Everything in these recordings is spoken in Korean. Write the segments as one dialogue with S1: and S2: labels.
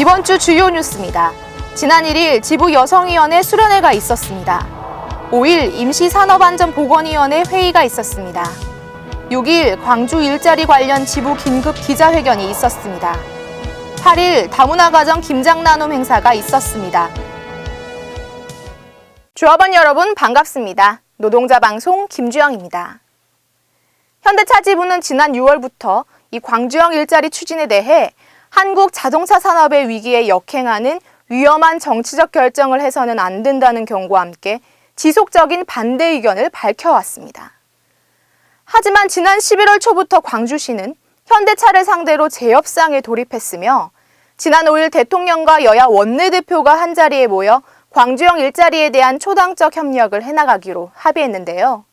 S1: 이번 주 주요 뉴스입니다. 지난 1일 지부 여성위원회 수련회가 있었습니다. 5일 임시산업안전보건위원회 회의가 있었습니다. 6일 광주 일자리 관련 지부 긴급 기자회견이 있었습니다. 8일 다문화 가정 김장 나눔 행사가 있었습니다. 조합원 여러분 반갑습니다. 노동자 방송 김주영입니다. 현대차 지부는 지난 6월부터 이 광주형 일자리 추진에 대해 한국 자동차 산업의 위기에 역행하는 위험한 정치적 결정을 해서는 안 된다는 경고와 함께 지속적인 반대 의견을 밝혀왔습니다. 하지만 지난 11월 초부터 광주시는 현대차를 상대로 재협상에 돌입했으며 지난 5일 대통령과 여야 원내대표가 한자리에 모여 광주형 일자리에 대한 초당적 협력을 해나가기로 합의했는데요.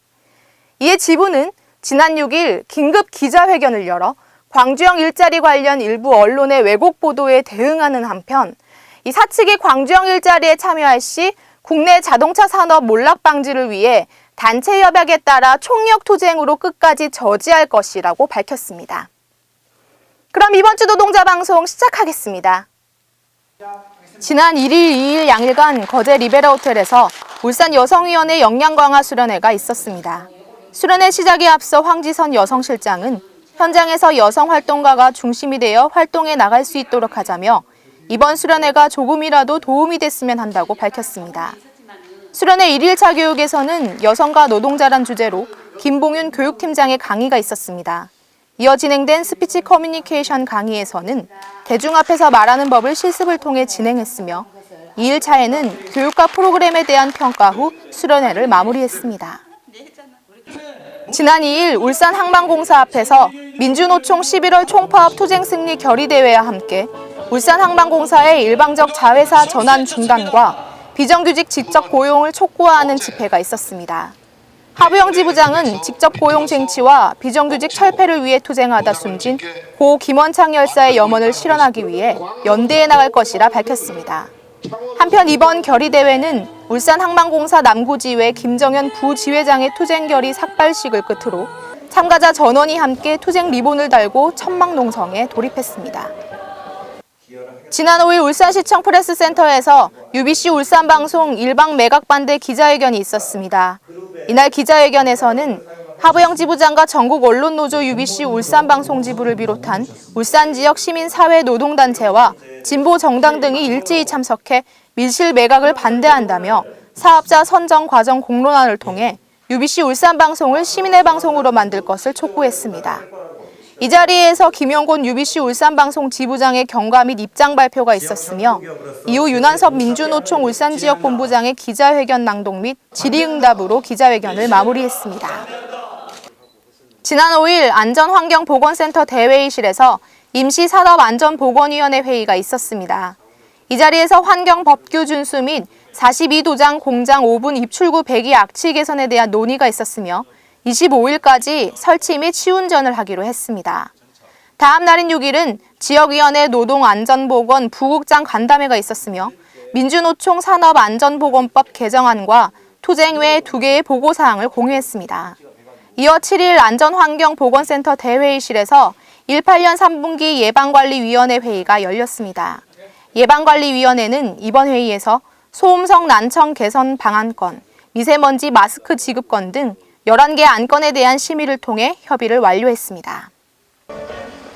S1: 이에 지부는 지난 6일 긴급 기자회견을 열어 광주형 일자리 관련 일부 언론의 왜곡 보도에 대응하는 한편 이 사측이 광주형 일자리에 참여할 시 국내 자동차 산업 몰락 방지를 위해 단체 협약에 따라 총력 투쟁으로 끝까지 저지할 것이라고 밝혔습니다. 그럼 이번 주 노동자 방송 시작하겠습니다. 지난 1일, 2일 양일간 거제 리베라 호텔에서 울산 여성위원회 역량 강화 수련회가 있었습니다. 수련회 시작에 앞서 황지선 여성실장은 현장에서 여성 활동가가 중심이 되어 활동에 나갈 수 있도록 하자며 이번 수련회가 조금이라도 도움이 됐으면 한다고 밝혔습니다. 수련회 1일차 교육에서는 여성과 노동자란 주제로 김봉윤 교육팀장의 강의가 있었습니다. 이어 진행된 스피치 커뮤니케이션 강의에서는 대중 앞에서 말하는 법을 실습을 통해 진행했으며 2일차에는 교육과 프로그램에 대한 평가 후 수련회를 마무리했습니다. 지난 2일 울산 항만공사 앞에서 민주노총 11월 총파업 투쟁 승리 결의대회와 함께 울산 항만공사의 일방적 자회사 전환 중단과 비정규직 직접 고용을 촉구하는 집회가 있었습니다. 하부영 지 부장은 직접 고용 쟁취와 비정규직 철폐를 위해 투쟁하다 숨진 고 김원창 열사의 염원을 실현하기 위해 연대해 나갈 것이라 밝혔습니다. 한편 이번 결의대회는 울산 항만공사 남구지회 김정현 부지회장의 투쟁 결의 삭발식을 끝으로 참가자 전원이 함께 투쟁 리본을 달고 천막농성에 돌입했습니다. 지난 5일 울산시청 프레스센터에서 UBC 울산방송 일방 매각 반대 기자회견이 있었습니다. 이날 기자회견에서는 하부영 지부장과 전국 언론노조 UBC 울산방송 지부를 비롯한 울산 지역 시민사회 노동단체와 진보 정당 등이 일제히 참석해 밀실 매각을 반대한다며 사업자 선정 과정 공론화를 통해 UBC 울산방송을 시민의 방송으로 만들 것을 촉구했습니다. 이 자리에서 김영곤 UBC 울산방송 지부장의 경과 및 입장 발표가 있었으며 이후 윤한섭 민주노총 울산지역본부장의 기자회견 낭독 및 질의응답으로 기자회견을 마무리했습니다. 지난 5일 안전환경보건센터 대회의실에서 임시산업안전보건위원회 회의가 있었습니다. 이 자리에서 환경법규 준수 및 42도장 공장 5분 입출구 배기 악취 개선에 대한 논의가 있었으며 25일까지 설치 및 시운전을 하기로 했습니다. 다음 날인 6일은 지역위원회 노동안전보건 부국장 간담회가 있었으며 민주노총 산업안전보건법 개정안과 투쟁 외 두 개의 보고사항을 공유했습니다. 이어 7일 안전환경보건센터 대회의실에서 18년 3분기 예방관리위원회 회의가 열렸습니다. 예방관리위원회는 이번 회의에서 소음성 난청 개선 방안건, 미세먼지 마스크 지급건 등 11개 안건에 대한 심의를 통해 협의를 완료했습니다.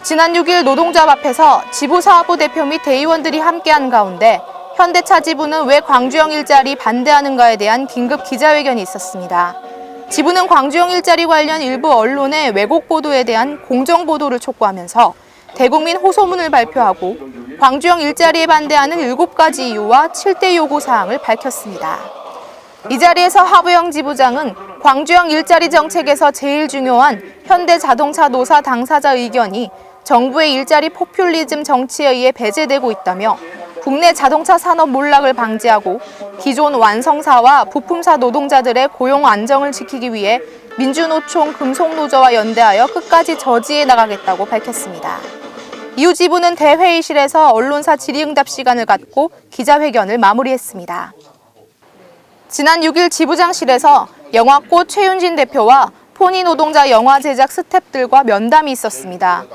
S1: 지난 6일 노동조합 앞에서 지부사업부 대표 및 대의원들이 함께한 가운데 현대차 지부는 왜 광주형 일자리 반대하는가에 대한 긴급 기자회견이 있었습니다. 지부는 광주형 일자리 관련 일부 언론의 왜곡 보도에 대한 공정 보도를 촉구하면서 대국민 호소문을 발표하고 광주형 일자리에 반대하는 7가지 이유와 7대 요구 사항을 밝혔습니다. 이 자리에서 하부영 지부장은 광주형 일자리 정책에서 제일 중요한 현대 자동차 노사 당사자 의견이 정부의 일자리 포퓰리즘 정치에 의해 배제되고 있다며 국내 자동차 산업 몰락을 방지하고 기존 완성사와 부품사 노동자들의 고용 안정을 지키기 위해 민주노총 금속노조와 연대하여 끝까지 저지해 나가겠다고 밝혔습니다. 이후 지부는 대회의실에서 언론사 질의응답 시간을 갖고 기자회견을 마무리했습니다. 지난 6일 지부장실에서 영화꽃 최윤진 대표와 포니 노동자 영화 제작 스탭들과 면담이 있었습니다.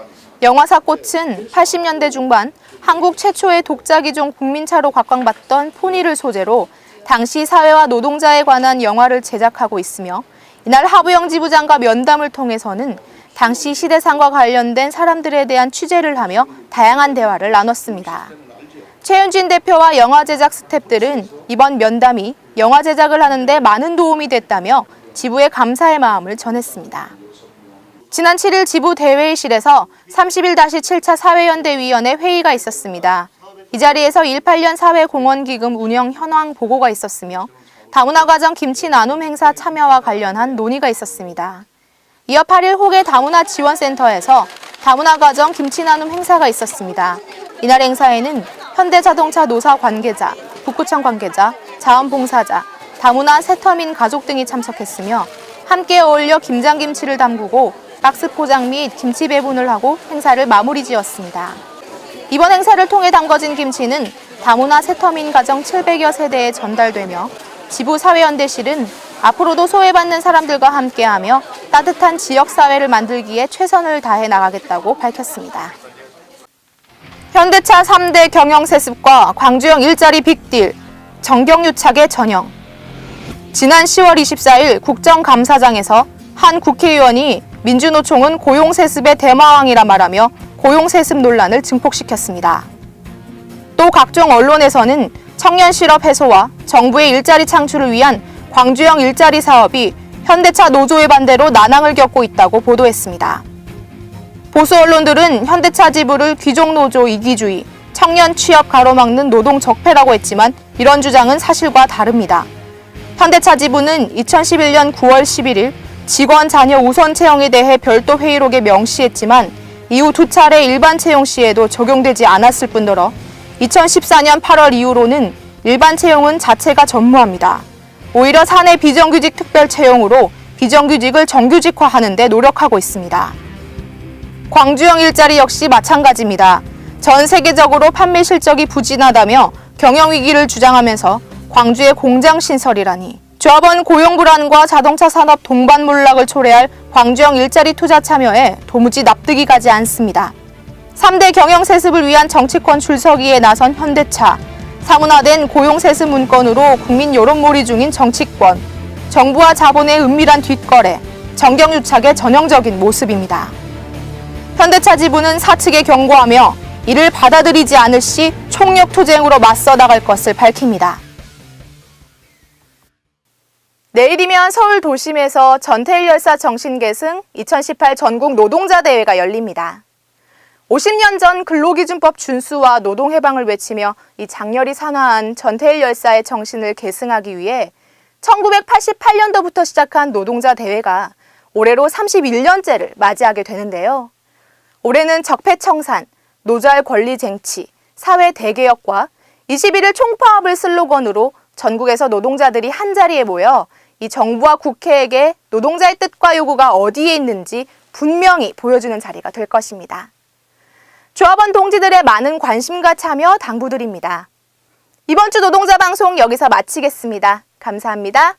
S1: 영화사 꽃은 80년대 중반 한국 최초의 독자 기종 국민차로 각광받던 포니를 소재로 당시 사회와 노동자에 관한 영화를 제작하고 있으며 이날 하부영 지부장과 면담을 통해서는 당시 시대상과 관련된 사람들에 대한 취재를 하며 다양한 대화를 나눴습니다. 최윤진 대표와 영화 제작 스탭들은 이번 면담이 영화 제작을 하는데 많은 도움이 됐다며 지부에 감사의 마음을 전했습니다. 지난 7일 지부 대회의실에서 31-7차 사회연대위원회 회의가 있었습니다. 이 자리에서 18년 사회공헌기금 운영 현황 보고가 있었으며 다문화 과정 김치 나눔 행사 참여와 관련한 논의가 있었습니다. 이어 8일 호계 다문화 지원센터에서 다문화 과정 김치 나눔 행사가 있었습니다. 이날 행사에는 현대자동차 노사 관계자, 북구청 관계자, 자원봉사자, 다문화 세터민 가족 등이 참석했으며 함께 어울려 김장김치를 담그고 박스 포장 및 김치 배분을 하고 행사를 마무리 지었습니다. 이번 행사를 통해 담궈진 김치는 다문화 세터민 가정 700여 세대에 전달되며 지부 사회연대실은 앞으로도 소외받는 사람들과 함께하며 따뜻한 지역 사회를 만들기에 최선을 다해 나가겠다고 밝혔습니다. 현대차 3대 경영세습과 광주형 일자리 빅딜, 정경유착의 전형. 지난 10월 24일 국정감사장에서 한 국회의원이 민주노총은 고용세습의 대마왕이라 말하며 고용세습 논란을 증폭시켰습니다. 또 각종 언론에서는 청년 실업 해소와 정부의 일자리 창출을 위한 광주형 일자리 사업이 현대차 노조의 반대로 난항을 겪고 있다고 보도했습니다. 보수 언론들은 현대차 지부를 귀족 노조 이기주의, 청년 취업 가로막는 노동 적폐라고 했지만 이런 주장은 사실과 다릅니다. 현대차 지부는 2011년 9월 11일 직원 자녀 우선 채용에 대해 별도 회의록에 명시했지만 이후 두 차례 일반 채용 시에도 적용되지 않았을 뿐더러 2014년 8월 이후로는 일반 채용은 자체가 전무합니다. 오히려 사내 비정규직 특별 채용으로 비정규직을 정규직화하는 데 노력하고 있습니다. 광주형 일자리 역시 마찬가지입니다. 전 세계적으로 판매 실적이 부진하다며 경영 위기를 주장하면서 광주의 공장 신설이라니 조합원 고용 불안과 자동차 산업 동반 몰락을 초래할 광주형 일자리 투자 참여에 도무지 납득이 가지 않습니다. 3대 경영 세습을 위한 정치권 줄서기에 나선 현대차, 사문화된 고용 세습 문건으로 국민 여론몰이 중인 정치권, 정부와 자본의 은밀한 뒷거래, 정경유착의 전형적인 모습입니다. 현대차 지부는 사측에 경고하며 이를 받아들이지 않을 시 총력 투쟁으로 맞서 나갈 것을 밝힙니다. 내일이면 서울 도심에서 전태일 열사 정신계승 2018 전국 노동자 대회가 열립니다. 50년 전 근로기준법 준수와 노동 해방을 외치며 이 장렬히 산화한 전태일 열사의 정신을 계승하기 위해 1988년도부터 시작한 노동자 대회가 올해로 31년째를 맞이하게 되는데요. 올해는 적폐청산, 노조의 권리 쟁취, 사회 대개혁과 21일 총파업을 슬로건으로 전국에서 노동자들이 한자리에 모여 이 정부와 국회에게 노동자의 뜻과 요구가 어디에 있는지 분명히 보여주는 자리가 될 것입니다. 조합원 동지들의 많은 관심과 참여 당부드립니다. 이번 주 노동자 방송 여기서 마치겠습니다. 감사합니다.